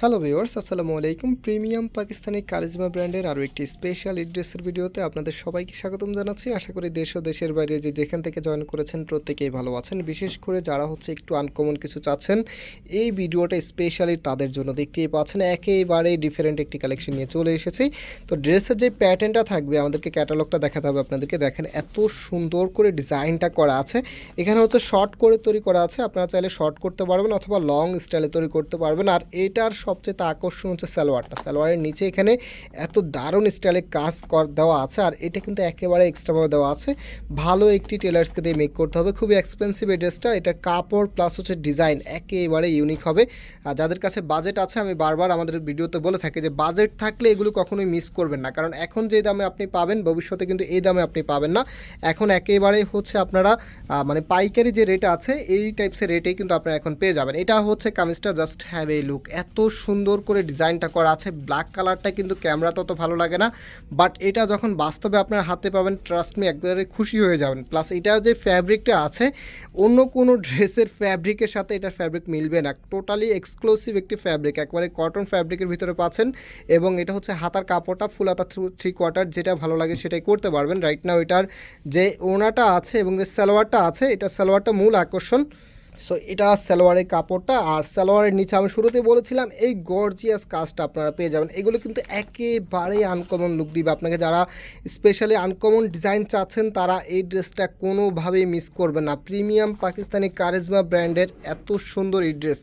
Hello viewers আসসালামু আলাইকুম। Premium Pakistani charisma ব্র্যান্ডের আরও একটি স্পেশাল ড্রেসের ভিডিওতে আপনাদের সবাইকে স্বাগতম জানাচ্ছি। আশা করি দেশ ও দেশের বাইরে যে যেখান থেকে জয়েন করেছেন প্রত্যেকেই ভালো আছেন। বিশেষ করে যারা হচ্ছে একটু আনকমন কিছু চাচ্ছেন, এই ভিডিওটা স্পেশালি তাদের জন্য দেখতেই পাচ্ছেন। একেবারে ডিফারেন্ট একটি কালেকশন নিয়ে চলে এসেছি। তো ড্রেসের যে প্যাটার্নটা থাকবে, আমাদেরকে ক্যাটালগটা দেখাতে হবে আপনাদেরকে। দেখেন এত সুন্দর করে ডিজাইনটা করা আছে। এখানে হচ্ছে শর্ট করে তৈরি করা আছে। আপনারা চাইলে শর্ট করতে পারবেন অথবা লং স্টাইলে তৈরি করতে পারবেন। আর এটার সবচেয়ে আকর্ষণ হচ্ছে সালোয়ারটা। সালোয়ারের নিচে এখানে এত দারুণ স্টাইলে কাজ কর, দেওয়া আছে, আর এটা কিন্তু একেবারে এক্সট্রাভাবে দেওয়া আছে। ভালো একটি টেলার্সকে দিয়ে মেক করতে হবে। খুবই এক্সপেন্সিভ এই ড্রেসটা এটা কাপড় প্লাস হচ্ছে ডিজাইন একেবারে ইউনিক হবে। আর যাদের কাছে বাজেট আছে, আমি বারবার আমাদের ভিডিওতে বলে থাকি যে বাজেট থাকলে এগুলো কখনোই মিস করবেন না। কারণ এখন যে দামে আপনি পাবেন, ভবিষ্যতে কিন্তু এই দামে আপনি পাবেন না। এখন একেবারে হচ্ছে আপনারা মানে পাইকারি যে রেট আছে, এই টাইপসের রেটেই কিন্তু আপনারা এখন পেয়ে যাবেন। এটা হচ্ছে কামিজটা জাস্ট হ্যাভ এ লুক এত সুন্দর করে ডিজাইনটা করা আছে। ব্ল্যাক কালারটা কিন্তু ক্যামেরা তত ভালো লাগে না। বাট এটা যখন বাস্তবে আপনার হাতে পাবেন ট্রাস্ট মি একবারে খুশি হয়ে যাবেন। প্লাস এটার যে ফ্যাব্রিকটা আছে, অন্য কোনো ড্রেসের ফ্যাব্রিকের সাথে এটার ফ্যাব্রিক মিলবে না। টোটালি এক্সক্লুসিভ একটি ফ্যাব্রিক একবারে কটন ফ্যাব্রিকের ভিতরে পাচ্ছেন। এবং এটা হচ্ছে হাতার কাপড়টা, ফুল হাতা থ্রি কোয়ার্টার যেটা ভালো লাগে সেটাই করতে পারবেন। রাইট নাও এটার যে ওনাটা আছে এবং যে সালোয়ারটা আছে, এটা সালোয়ারটা মূল আকর্ষণ। সো এটা সালোয়ারের কাপড়টা আর সালোয়ারের নিচে আমি শুরুতে বলেছিলাম, এই গর্জিয়াস কাজটা আপনারা পেয়ে যাবেন। এগুলো কিন্তু একেবারেই আনকমন লুক দিবে। আপনাকে যারা স্পেশালি আনকমন ডিজাইন চাচ্ছেন, তারা এই ড্রেসটা কোনোভাবেই মিস করবে না। প্রিমিয়াম পাকিস্তানি কারিজমা ব্র্যান্ডের এত সুন্দর এই ড্রেস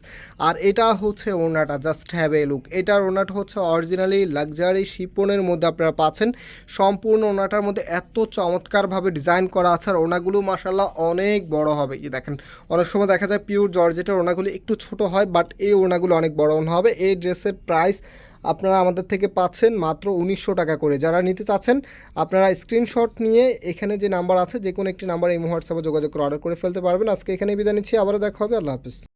আর এটা হচ্ছে ওনাটা জাস্ট হ্যাভ এ লুক এটার ওনাটা হচ্ছে অরিজিনালি লাক্সারি শিপনের মধ্যে আপনারা পাচ্ছেন। সম্পূর্ণ ওনাটার মধ্যে এত চমৎকারভাবে ডিজাইন করা আছে। আর ওনাগুলো মাসাল্লাহ অনেক বড় হবে। এই দেখেন, অনেক সময় দেখা যায় পিওর জর্জেটের ওনাগুলি একটু ছোট হয় বাট এই ওড়নাগুলো অনেক বড় ওনা হবে। এই ড্রেসের প্রাইস আপনারা আমাদের থেকে পাচ্ছেন মাত্র উনিশশো টাকা করে। যারা নিতে চাচ্ছেন, আপনারা স্ক্রিনশট নিয়ে এখানে যে নাম্বার আছে যে কোনো একটি নাম্বার এই হোয়াটসঅ্যাপে যোগাযোগ করে অর্ডার করে ফেলতে পারবেন। আজকে এখানে বিদায় নিচ্ছি, আবারও দেখা হবে, আল্লাহ হাফিজ।